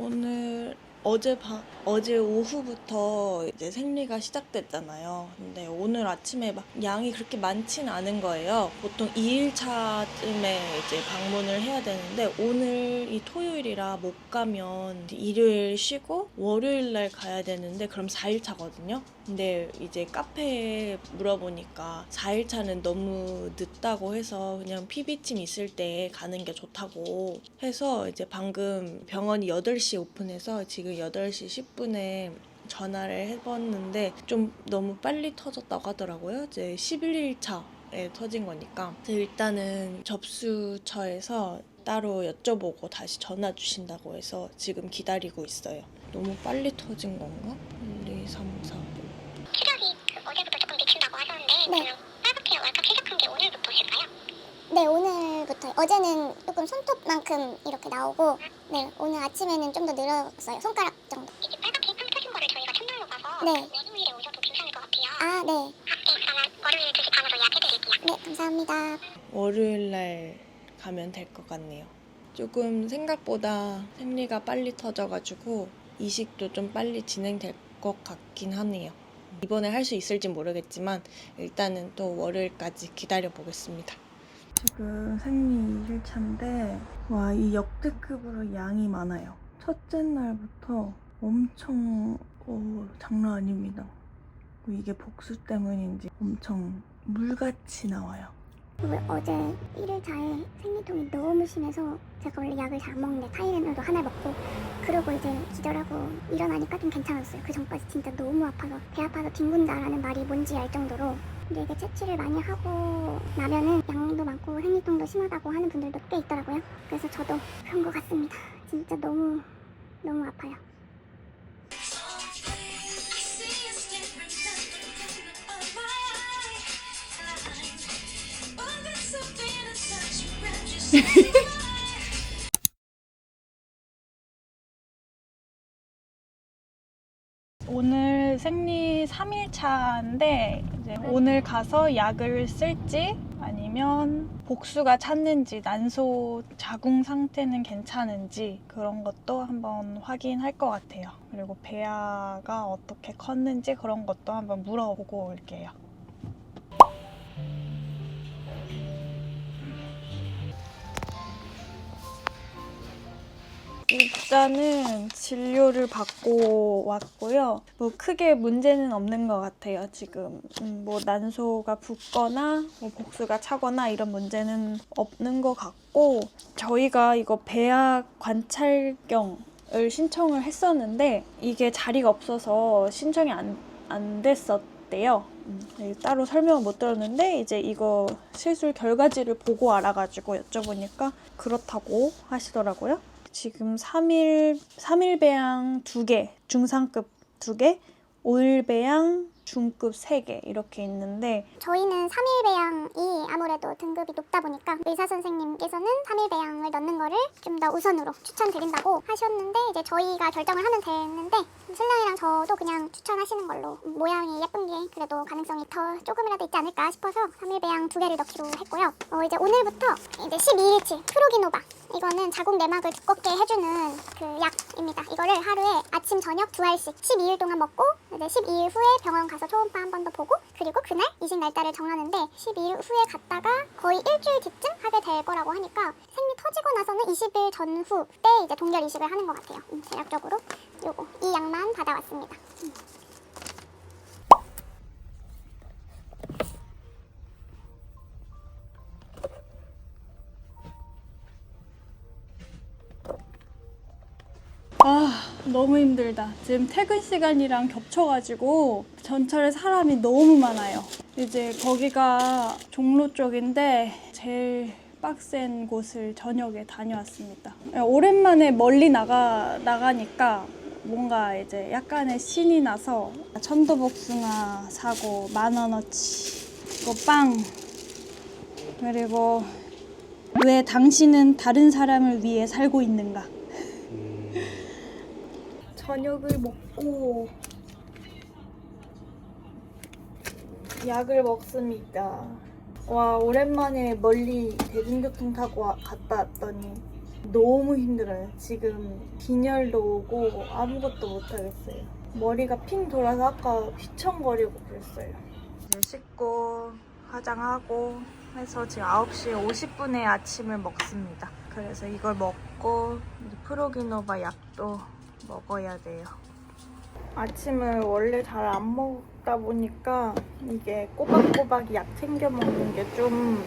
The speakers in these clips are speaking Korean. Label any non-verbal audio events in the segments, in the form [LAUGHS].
오늘 어제 밤 어제 오후부터 이제 생리가 시작됐잖아요. 근데 오늘 아침에 막 양이 그렇게 많지는 않은 거예요. 보통 2일차쯤에 이제 방문을 해야 되는데 오늘 이 토요일이라 못 가면 일요일 쉬고 월요일 날 가야 되는데 그럼 4일차거든요. 근데 이제 카페에 물어보니까 4일차는 너무 늦다고 해서 그냥 PB팀 있을 때 가는 게 좋다고 해서 이제 방금 병원이 8시에 오픈해서 지금 8시 10분에 전화를 해봤는데 좀 너무 빨리 터졌다고 하더라고요. 이제 11일차 에 터진 거니까. 일단은 접수처에서 따로 여쭤보고 다시 전화 주신다고 해서 지금 기다리고 있어요. 너무 빨리 터진 건가? 1, 2, 3, 4, 5. 시작이 그 어제부터 조금 미친다고 네. 시작한 게 오늘부터실까요? 네, 오늘부터 어제는 조금 손톱만큼 이렇게 나오고 네, 오늘 아침에는 좀 더 늘었어요. 손가락 정도. 이게 빨갛게 팡 터진 거를 저희가 첨달로 봐서 네. 월요일에 오셔도 괜찮을 것 같아요. 아, 네. 아, 네, 그러면 월요일 2시 반으로 예약해드릴게요. 네, 감사합니다. 월요일 날 가면 될 것 같네요. 조금 생각보다 생리가 빨리 터져가지고 이식도 좀 빨리 진행될 것 같긴 하네요. 이번에 할 수 있을지 모르겠지만 일단은 또 월요일까지 기다려 보겠습니다. 지금 생리 1차인데 와 이 역대급으로 양이 많아요. 첫째 날부터 엄청 어, 장난 아닙니다. 이게 복수 때문인지 엄청 물같이 나와요. 어제 1일차에 생리통이 너무 심해서 제가 원래 약을 잘 안 먹는데 타이레놀도 하나 먹고 그러고 이제 기절하고 일어나니까 좀 괜찮았어요. 그 전까지 진짜 너무 아파서 배 아파서 뒹군다라는 말이 뭔지 알 정도로 근데 이게 채취를 많이 하고 나면은 양도 많고 생리통도 심하다고 하는 분들도 꽤 있더라고요. 그래서 저도 그런 것 같습니다. 진짜 너무 너무 아파요. [LAUGHS] 오늘 생리 3일 차인데 이제 오늘 가서 약을 쓸지 아니면 복수가 찼는지 난소 자궁 상태는 괜찮은지 그런 것도 한번 확인할 것 같아요. 그리고 배아가 어떻게 컸는지 그런 것도 한번 물어보고 올게요. 일단은 진료를 받고 왔고요. 뭐 크게 문제는 없는 것 같아요. 지금 음, 뭐 난소가 붓거나 뭐 복수가 차거나 이런 문제는 없는 것 같고 저희가 이거 배아 관찰경 을 신청을 했었는데 이게 자리가 없어서 신청이 안, 안 됐었대요. 음, 네, 따로 설명을 못 들었는데 이제 이거 시술 결과지를 보고 알아가지고 여쭤보니까 그렇다고 하시더라고요. 지금 3일 3일 배양 2개, 중상급 2개, 5일 배양 중급 3개 이렇게 있는데 저희는 3일 배양이 아무래도 등급이 높다 보니까 의사 선생님께서는 3일 배양을 넣는 거를 좀 더 우선으로 추천드린다고 하셨는데 이제 저희가 결정을 하면 되는데 신랑이랑 저도 그냥 추천하시는 걸로 모양이 예쁜 게 그래도 가능성이 더 조금이라도 있지 않을까 싶어서 3일 배양 두 개를 넣기로 했고요. 어, 이제 오늘부터 이제 12일치 프로기노바 이거는 자궁 내막을 두껍게 해주는 그 약입니다. 이거를 하루에 아침 저녁 두 알씩 12일 동안 먹고 이제 12일 후에 병원 가서 초음파 한 번 더 보고 그리고 그날 이식 날짜를 정하는데 12일 후에 갔다가 거의 일주일 뒤쯤 하게 될 거라고 하니까 생리 터지고 나서는 20일 전후 때 이제 동결 이식을 하는 것 같아요. 음, 대략적으로 요거 이 약만 받아왔습니다. 음. 너무 힘들다. 지금 퇴근 시간이랑 겹쳐가지고 전철에 사람이 너무 많아요. 이제 거기가 종로 쪽인데 제일 빡센 곳을 저녁에 다녀왔습니다. 오랜만에 멀리 나가 나가니까 뭔가 이제 약간의 신이 나서 천도복숭아 사고 만 원어치 이거 빵 그리고 왜 당신은 다른 사람을 위해 살고 있는가? 저녁을 먹고 약을 먹습니다. 와 오랜만에 멀리 대중교통 타고 와- 갔다 왔더니 너무 힘들어요. 지금 빈혈도 오고 아무것도 못 하겠어요. 머리가 핑 돌아서 아까 휘청거리고 그랬어요. 씻고 화장하고 해서 지금 9시 50분에 아침을 먹습니다. 그래서 이걸 먹고 프로기노바 약도 먹어야 돼요. 아침을 원래 잘 안 먹다 보니까 이게 꼬박꼬박 약 챙겨 먹는 게 좀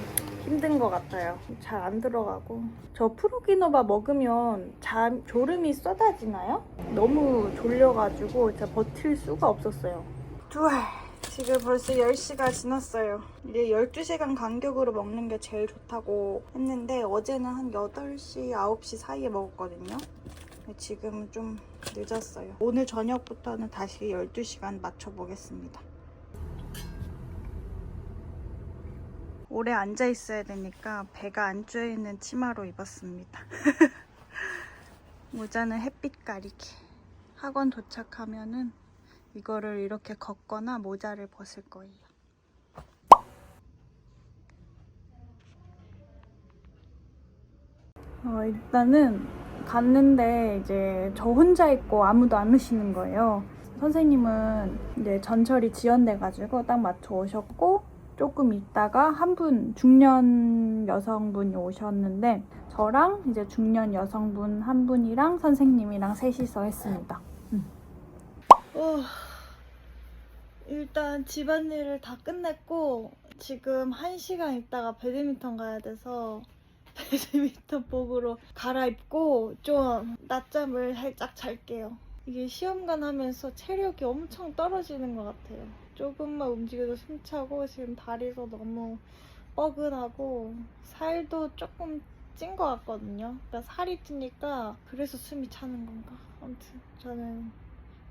힘든 것 같아요. 잘 안 들어가고. 저 프로기노바 먹으면 잠, 졸음이 쏟아지나요? 너무 졸려가지고 진짜 버틸 수가 없었어요. 두알. 지금 벌써 10시가 지났어요. 이게 12시간 간격으로 먹는 게 제일 좋다고 했는데 어제는 한 8시, 9시 사이에 먹었거든요. 지금은 좀 늦었어요. 오늘 저녁부터는 다시 12시간 맞춰보겠습니다. 오래 앉아 있어야 되니까 배가 안 쪼여 있는 치마로 입었습니다. [LAUGHS] 모자는 햇빛 가리기. 학원 도착하면은 이거를 이렇게 걷거나 모자를 벗을 거예요. 어, 일단은 갔는데 이제 저 혼자 있고 아무도 안 오시는 거예요. 선생님은 이제 전철이 지연돼가지고 딱 맞춰 오셨고 조금 있다가 한 분 중년 여성분이 오셨는데 저랑 이제 중년 여성분 한 분이랑 선생님이랑 셋이서 했습니다. 어, 일단 집안일을 다 끝냈고 지금 한 시간 있다가 배드민턴 가야 돼서 [LAUGHS] 배드민턴 복으로 갈아입고 좀 낮잠을 살짝 잘게요. 이게 시험관 하면서 체력이 엄청 떨어지는 것 같아요. 조금만 움직여도 숨차고 지금 다리도 너무 뻐근하고 살도 조금 찐 것 같거든요. 그러니까 살이 찌니까 그래서 숨이 차는 건가. 아무튼 저는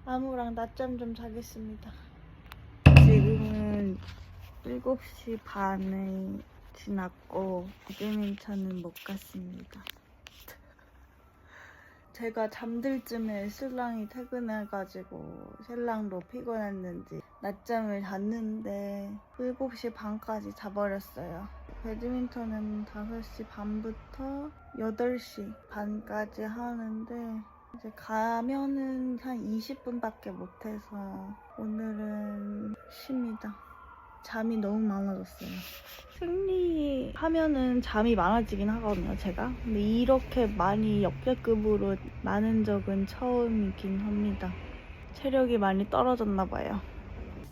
아무랑 낮잠 좀 자겠습니다. 지금은 7시 반을 지났고 배드민턴은 못 갔습니다. 제가 잠들 쯤에 신랑이 퇴근해가지고 신랑도 피곤했는지 낮잠을 잤는데 7시 반까지 자버렸어요. 배드민턴은 5시 반부터 8시 반까지 하는데 이제 가면은 한 20분밖에 못해서 오늘은 쉽니다. 잠이 너무 많아졌어요. 승리하면은 잠이 많아지긴 하거든요, 제가. 근데 이렇게 많이 역대급으로 많은 적은 처음이긴 합니다. 체력이 많이 떨어졌나 봐요.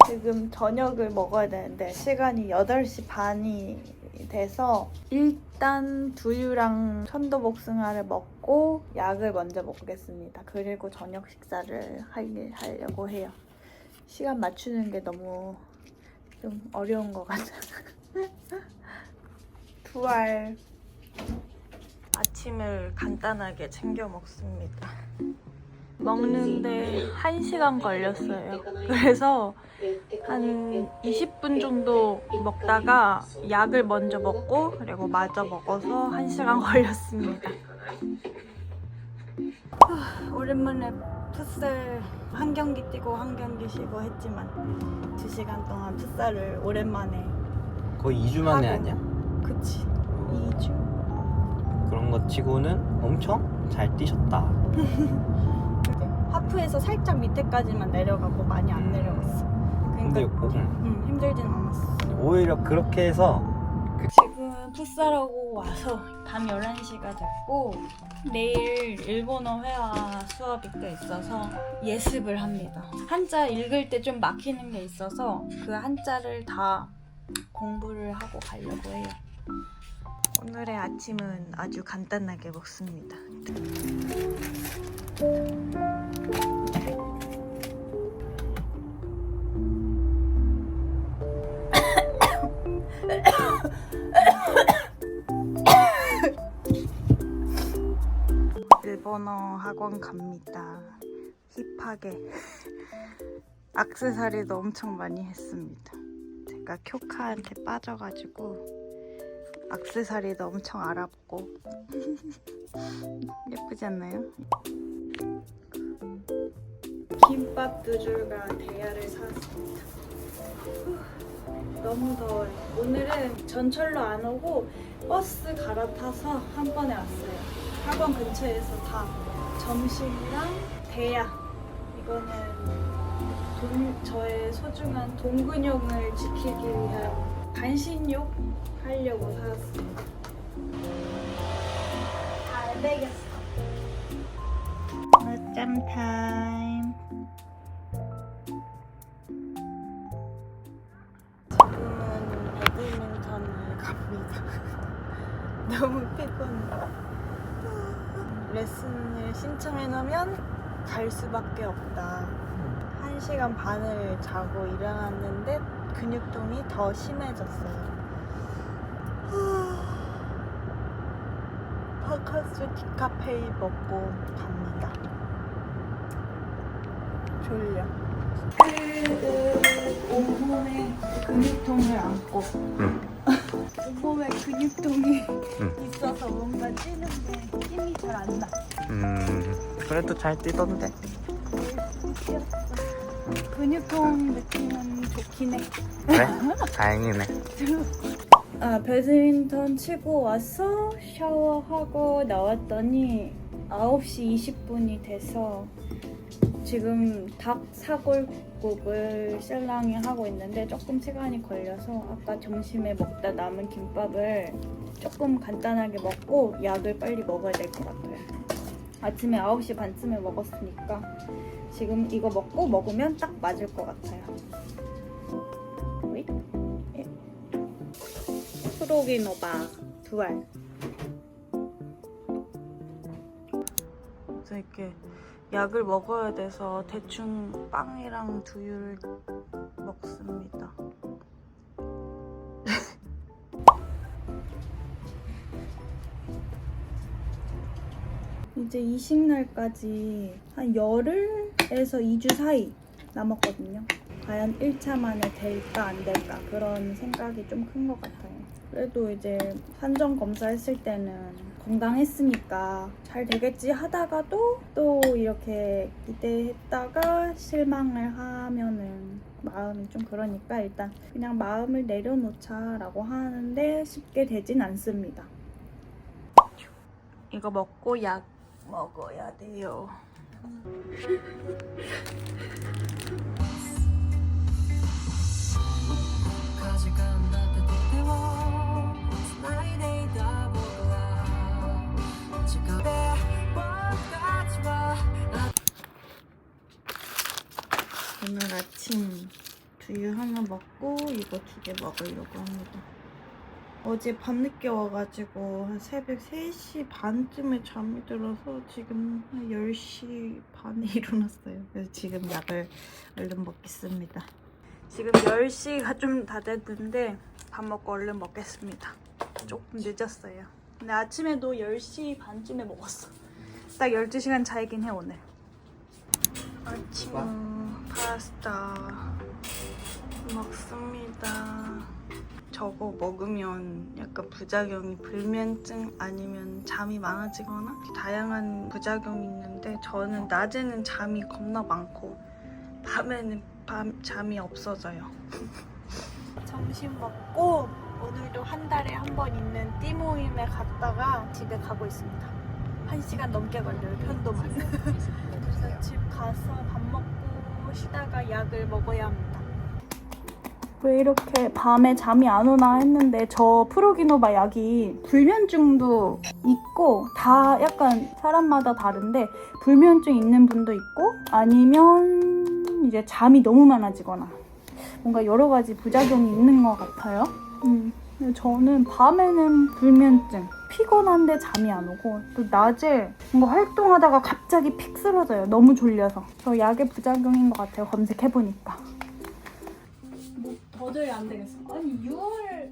지금 저녁을 먹어야 되는데 시간이 8시 반이 돼서 일단 두유랑 천도복숭아를 먹고 약을 먼저 먹겠습니다. 그리고 저녁 식사를 할- 하려고 해요. 시간 맞추는 게 너무 좀 어려운 것 같아요. 두알 아침을 간단하게 챙겨 먹습니다. 먹는데 1시간 걸렸어요. 그래서 한 20분 정도 먹다가 약을 먼저 먹고 그리고 마저 먹어서 1시간 [LAUGHS] 걸렸습니다. 하, 오랜만에 풋살 한 경기 뛰고 한 경기 쉬고 했지만 2시간 동안 풋살을 오랜만에 거의 2주 만에 하고. 아니야? 그치 2주 그런 거 치고는 엄청 잘 뛰셨다. 하프에서 살짝 밑에까지만 내려가고 많이 안 내려갔어 근데 그러니까 오- 응. 음, 힘들진 않았어 오히려 그렇게 해서 지금 풋살하고 와서 밤 11시가 됐고 내일 일본어 회화 수업이 또 있어서 예습을 합니다. 한자 읽을 때 좀 막히는 게 있어서 그 한자를 다 공부를 하고 가려고 해요. 오늘의 아침은 아주 간단하게 먹습니다. 일본어 학원 갑니다. 힙하게. [LAUGHS] 악세사리도 엄청 많이 했습니다. 제가 쿄카한테 빠져가지고 악세사리도 엄청 알아보고 [LAUGHS] 예쁘지 않나요? 김밥 두 줄과 대야를 사왔습니다. 너무 더워요. 오늘은 전철로 안 오고 버스 갈아타서 한 번에 왔어요. 학원 근처에서 다 점심이랑 대야 이거는 돈, 저의 소중한 동근육을 지키기 위한 간신욕 하려고 사왔습니다. 잘 되겠어. 늦잠 타임. 지금은 배드민턴을 갑니다. [LAUGHS] 너무 피곤해. 레슨을 신청해 놓으면 갈 수밖에 없다. 한 시간 반을 자고 일어났는데 근육통이 더 심해졌어요. 파카스 디카페이 먹고 갑니다. 졸려. 온몸에 근육통을 안고 온 몸에 근육통이 있어서 뭔가 뛰는데 힘이 잘 안 나. 음 그래도 잘 뛰던데 근육통 느낌은 좋긴 해. 그래? 다행이네 아, 배드민턴 치고 와서 샤워하고 나왔더니 9시 20분이 돼서 지금 닭 사골 국을 셀랑이 하고 있는데 조금 시간이 걸려서 아까 점심에 먹다 남은 김밥을 조금 간단하게 먹고 약을 빨리 먹어야 될 것 같아요. 아침에 9시 반쯤에 먹었으니까 지금 이거 먹고 먹으면 딱 맞을 것 같아요. 프로기노바 두 알. 이렇게 약을 먹어야 돼서 대충 빵이랑 두유를 먹습니다. [LAUGHS] 이제 이식날까지 한 열흘에서 2주 사이 남았거든요. 과연 1차 만에 될까 안 될까 그런 생각이 좀 큰 것 같아요. 그래도 이제 산정 검사했을 때는 건강했으니까 잘 되겠지 하다가도 또 이렇게 기대했다가 실망을 하면은 마음이 좀 그러니까 일단 그냥 마음을 내려놓자라고 하는데 쉽게 되진 않습니다. 이거 먹고 약 먹어야 돼요. [LAUGHS] 두유 하나 먹고 이거 두 개 먹으려고 합니다. 어제 밤늦게 와가지고 한 새벽 3시 반쯤에 잠이 들어서 지금 한 10시 반에 [LAUGHS] 일어났어요. 그래서 지금 약을 얼른 먹겠습니다. 지금 10시가 좀 다 됐는데 밥 먹고 얼른 먹겠습니다. 조금 늦었어요. 근데 아침에도 10시 반쯤에 먹었어. 딱 12시간 차이긴 해 오늘. 아침 파스타 먹습니다. 저거 먹으면 약간 부작용이 불면증 아니면 잠이 많아지거나 다양한 부작용이 있는데 저는 낮에는 잠이 겁나 많고 밤에는 밤 잠이 없어져요. [LAUGHS] 점심 먹고 오늘도 한 달에 한 번 있는 띠 모임에 갔다가 집에 가고 있습니다. 한 시간 넘게 걸려요 편도만. [LAUGHS] 그래서 집 가서 밥 먹고 쉬다가 약을 먹어야 합니다. 왜 이렇게 밤에 잠이 안 오나 했는데 저 프로기노바 약이 불면증도 있고 다 약간 사람마다 다른데 불면증 있는 분도 있고 아니면 이제 잠이 너무 많아지거나 뭔가 여러 가지 부작용이 있는 것 같아요. 음. 저는 밤에는 불면증, 피곤한데 잠이 안 오고 또 낮에 뭔가 활동하다가 갑자기 픽 쓰러져요. 너무 졸려서. 저 약의 부작용인 것 같아요. 검색해 보니까. 뭐 도저히 안 되겠어. 아니 6월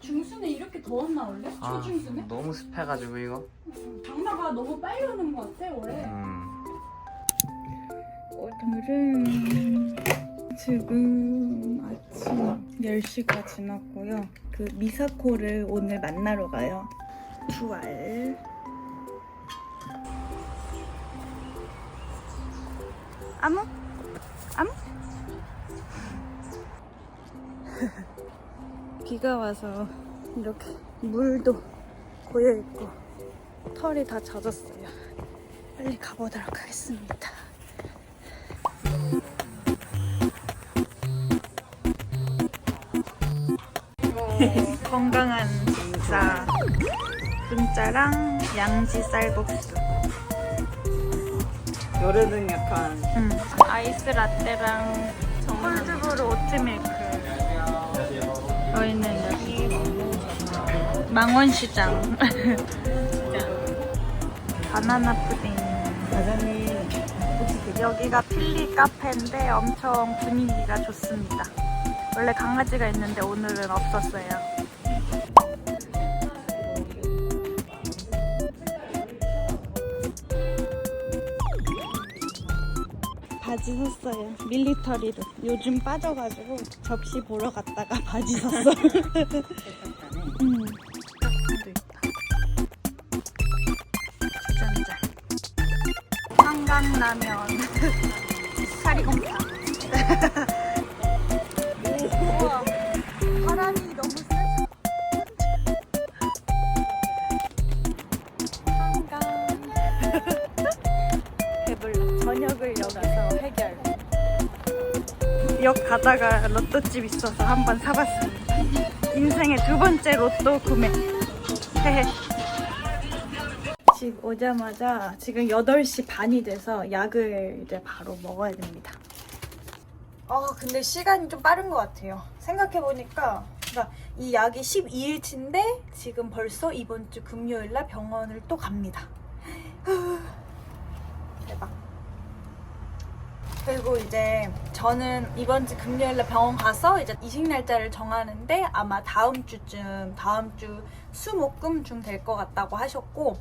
중순에 이렇게 더웠나 원래? 초중순에? 너무 습해가지고 이거 장마가 너무 빨리 오는 것 같아 올해. 음. 오늘은 지금 아침 10시가 지났고요. 그 미사코를 오늘 만나러 가요. 두 알. 아무? 아무? [LAUGHS] 비가 와서 이렇게 물도 고여 있고 털이 다 젖었어요. 빨리 가보도록 하겠습니다. 건강한 진짜 분짜랑 양지 쌀국수. 요래는 약간 응. 아이스 라떼랑 콜드브루 오트밀크. 저희는 여기 망원시장. [LAUGHS] 바나나 푸딩. 여기가 필리 카페인데 엄청 분위기가 좋습니다. 원래 강아지가 있는데 오늘은 없었어요. 바지 샀어요. 밀리터리로. 요즘 빠져가지고 접시 보러 갔다가 [LAUGHS] 바지 샀어요. 음. 짠짠. 한강라면 [LAUGHS] 사리곰탕 [LAUGHS] 가다가 로또집 있어서 한번 사봤습니다 인생의 두 번째 로또 구매 헤헤 집 오자마자 지금 8시 반이 돼서 약을 이제 바로 먹어야 됩니다. 어, 근데 시간이 좀 빠른 것 같아요. 생각해보니까, 그러니까 이 약이 12일치인데 지금 벌써 이번 주 금요일 날 병원을 또 갑니다. 대박. 그리고 이제 저는 이번 주 금요일 날 병원 가서 이제 이식 날짜를 정하는데 아마 다음 주쯤, 다음 주 수목금중 될것 같다고 하셨고,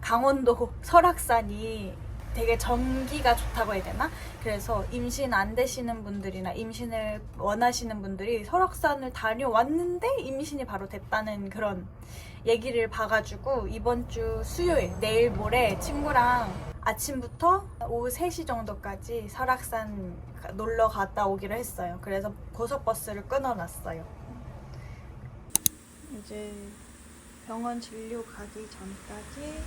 강원도 설악산이 되게 전기가 좋다고 해야 되나? 그래서 임신 안 되시는 분들이나 임신을 원하시는 분들이 설악산을 다녀왔는데 임신이 바로 됐다는 그런 얘기를 봐가지고 이번 주 수요일, 내일 모레 친구랑 아침부터 오후 3시 정도까지 설악산 놀러 갔다 오기로 했어요. 그래서 고속버스를 끊어놨어요. 이제 병원 진료 가기 전까지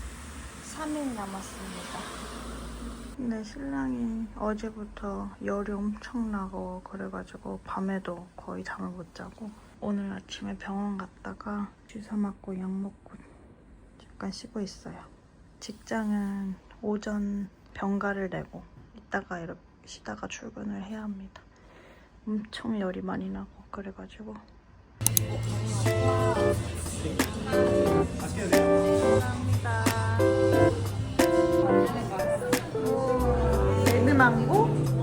3일 남았습니다. 근데 신랑이 어제부터 열이 엄청 나고 그래가지고 밤에도 거의 잠을 못 자고 오늘 아침에 병원 갔다가 주사 맞고 약 먹고 잠깐 쉬고 있어요. 직장은 오전 병가를 내고 이따가 이렇게 쉬다가 출근을 해야 합니다. 엄청 열이 많이 나고 그래가지고 감사합니다. 레드망고